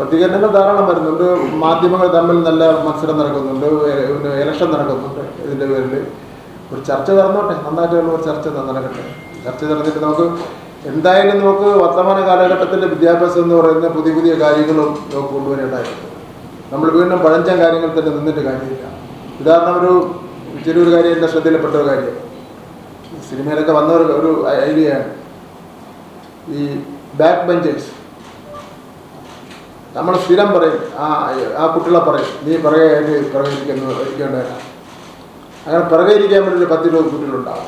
പ്രതികരണങ്ങൾ ധാരാളം വരുന്നുണ്ട്. മാധ്യമങ്ങൾ തമ്മിൽ നല്ല മത്സരം നടക്കുന്നുണ്ട്. ഇലക്ഷൻ നടക്കുന്നുണ്ട് ഇതിന്റെ പേരിൽ ഒരു ചർച്ച നടന്നോട്ടെ? നന്നായിട്ടുള്ള ഒരു ചർച്ച നടക്കട്ടെ. ചർച്ച നടന്നിട്ട് നമുക്ക് എന്തായാലും നമുക്ക് വർത്തമാന കാലഘട്ടത്തിന്റെ വിദ്യാഭ്യാസം എന്ന് പറയുന്ന പുതിയ പുതിയ കാര്യങ്ങളും നമുക്ക് കൊണ്ടുവരേണ്ടതായിട്ടുണ്ട്. നമ്മൾ വീണ്ടും പഴഞ്ചൻ കാര്യങ്ങൾ തന്നെ നിന്നിട്ട് കാര്യമില്ല. ഉദാഹരണം ഒരു ചെറിയൊരു കാര്യം എന്റെ ശ്രദ്ധയിൽപ്പെട്ട ഒരു കാര്യം. സിനിമയിലൊക്കെ വന്ന ഒരു ഐഡിയയാണ് ഈ ബാക്ക് ബെഞ്ചേഴ്സ് നമ്മൾ സ്ഥിരം പറയും ആ ആ കുട്ടികളെ പറയും നീ പിറകെ ആയിട്ട് പിറകെ ഇരിക്കുന്നു അങ്ങനെ പിറകെ ഇരിക്കാൻ വേണ്ടി ഒരു പത്തിരുപത് കുട്ടികളുണ്ടാവും.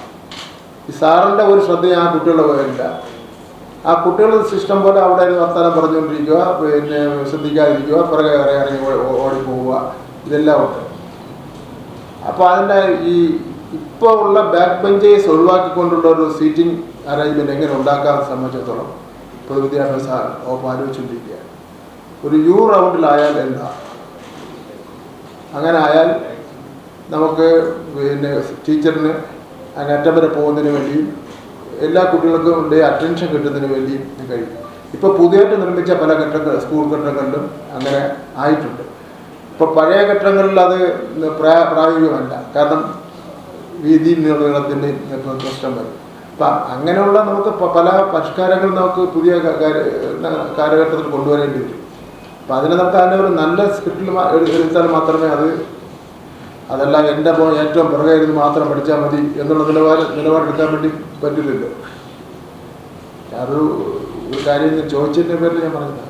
ഈ സാറിന്റെ ഒരു ശ്രദ്ധയും ആ കുട്ടികളുടെ പോയില്ല ആ കുട്ടികൾ സിസ്റ്റം പോലെ അവിടെ വർത്തമാനം പറഞ്ഞുകൊണ്ടിരിക്കുക പിന്നെ ശ്രദ്ധിക്കാതിരിക്കുക പിറകെ ഇറങ്ങി ഇറങ്ങി ഓടിപ്പോവുക ഇതെല്ലാം ഉണ്ട്. അപ്പോൾ അതിന്റെ ഈ ഇപ്പോൾ ഉള്ള ബാക്ക് ബെഞ്ചേഴ്സ് ഒഴിവാക്കിക്കൊണ്ടുള്ള ഒരു സീറ്റിംഗ് അറേഞ്ച്മെന്റ് എങ്ങനെ ഉണ്ടാക്കാൻ സംബന്ധിച്ചിടത്തോളം പൊതുവിദ്യാഭ്യാസ വകുപ്പ് ആലോചിച്ചുകൊണ്ടിരിക്കുക ഒരു യു റൗണ്ടിലായാൽ എന്താ? അങ്ങനെ ആയാൽ നമുക്ക് പിന്നെ ടീച്ചറിന് അങ്ങറ്റം വരെ പോകുന്നതിന് വേണ്ടിയും എല്ലാ കുട്ടികൾക്കും ഉണ്ട് അറ്റൻഷൻ കിട്ടുന്നതിന് വേണ്ടിയും കഴിയും ഇപ്പോൾ പുതിയതായിട്ട് നിർമ്മിച്ച പല കെട്ടിടങ്ങൾ സ്കൂൾ കെട്ടിടങ്ങളിലും അങ്ങനെ ആയിട്ടുണ്ട്. ഇപ്പോൾ പഴയ ഘട്ടങ്ങളിൽ അത് പ്രായ പ്രായോഗികമല്ല. കാരണം വീതി നീളത്തിന്റെ പ്രശ്നം വരും. അപ്പം അങ്ങനെയുള്ള നമുക്ക് പല പരിഷ്കാരങ്ങൾ നമുക്ക് പുതിയ കാലഘട്ടത്തിൽ കൊണ്ടുവരേണ്ടി വരും. അപ്പം അതിനെ നമുക്ക് അതിന്റെ ഒരു നല്ല സ്ക്രിപ്റ്റിൽ എടുത്താൽ മാത്രമേ അത് അതെല്ലാം എന്റെ ഏറ്റവും പിറകെ ഇരുന്ന് മാത്രം പഠിച്ചാൽ മതി എന്നുള്ള നിലവാരം നിലപാടെടുക്കാൻ വേണ്ടി പറ്റില്ലല്ലോ. അതൊരു ഒരു കാര്യം ചോദിച്ചതിന്റെ പേരിൽ ഞാൻ പറഞ്ഞതാണ്.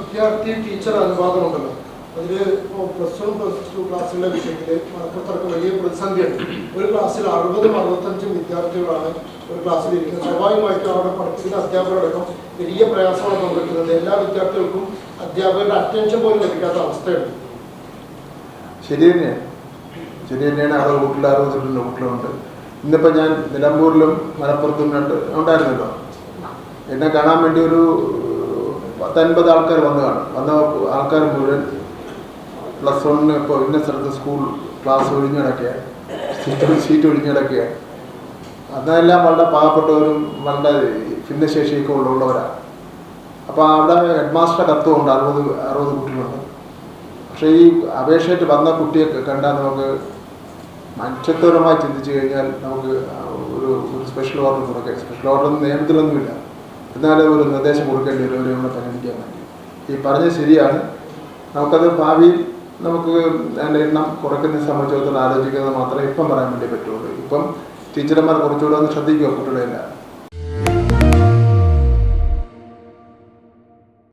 വിദ്യാർത്ഥി ടീച്ചർ അനുപാതം അതിൽ പ്ലസ് വൺ പ്ലസ് ടു ക്ലാസ്സുകളുടെ വിഷയത്തിൽ മലപ്പുറത്തൊക്കെ വലിയ പ്രതിസന്ധിയുണ്ട്. ഒരു ക്ലാസ്സിൽ അറുപതും അറുപത്തഞ്ചും വിദ്യാർത്ഥികളാണ് ഒരു ക്ലാസ്സിൽ ഇരിക്കുന്നത്. സ്വാഭാവികമായിട്ടും അവിടെ പഠിപ്പിക്കുന്ന അധ്യാപകരടക്കം വലിയ പ്രയാസമാണ് പങ്കെടുക്കുന്നത്. എല്ലാ വിദ്യാർത്ഥികൾക്കും അധ്യാപകരുടെ അറ്റൻഷൻ പോലും ലഭിക്കാത്ത അവസ്ഥയുണ്ട്. ശരി തന്നെയാണ് ശരി തന്നെയാണ് അവിടെ വീട്ടിൽ അറുപത് വീട്ടിലുണ്ട് ഇന്നിപ്പോൾ ഞാൻ നിലമ്പൂരിലും മലപ്പുറത്തും രണ്ട് ഉണ്ടായിരുന്നല്ലോ. എന്നെ കാണാൻ വേണ്ടി ഒരു പത്തൻപത് ആൾക്കാർ വന്നു കാണും വന്ന ആൾക്കാർ മുഴുവൻ പ്ലസ് വണ്ണിന് ഇപ്പോൾ ഇന്ന സ്ഥലത്ത് സ്കൂൾ ക്ലാസ് ഒഴിഞ്ഞു കിടക്കുകയാണ് സീറ്റ് സീറ്റ് ഒഴിഞ്ഞു കിടക്കുകയാണ് അതെല്ലാം വളരെ പാവപ്പെട്ടവരും വളരെ ഭിന്നശേഷിയൊക്കെ ഉള്ളവരാണ് അപ്പോൾ അവിടെ ഹെഡ് മാസ്റ്റർ കത്തുമുണ്ട് അറുപത് അറുപത് കുട്ടികളുണ്ട്. പക്ഷേ ഈ അപേക്ഷയായിട്ട് വന്ന കുട്ടിയെ കണ്ടാൽ നമുക്ക് മനുഷ്യത്വപരമായി ചിന്തിച്ചു കഴിഞ്ഞാൽ നമുക്ക് ഒരു ഒരു സ്പെഷ്യൽ ഓർഡർ കൊടുക്കാം സ്പെഷ്യൽ ഓർഡർ നിയമത്തിലൊന്നുമില്ല. എന്നാലും ഒരു നിർദ്ദേശം കൊടുക്കേണ്ടി വരും അവരെ നമ്മളെ പരിഗണിക്കാൻ വേണ്ടി. ഈ പറഞ്ഞത് ശരിയാണ്. നമുക്കത് ഭാവിയിൽ നമുക്ക് അതിന്റെ എണ്ണം കുറയ്ക്കുന്നതിനെ സംബന്ധിച്ചിടത്തോളം ആലോചിക്കുന്നത് മാത്രമേ ഇപ്പം പറയാൻ വേണ്ടി പറ്റുള്ളൂ. ഇപ്പം ടീച്ചർമാർ കുറച്ചുകൂടെ ഒന്ന് ശ്രദ്ധിക്കുക കുട്ടികളെല്ലാം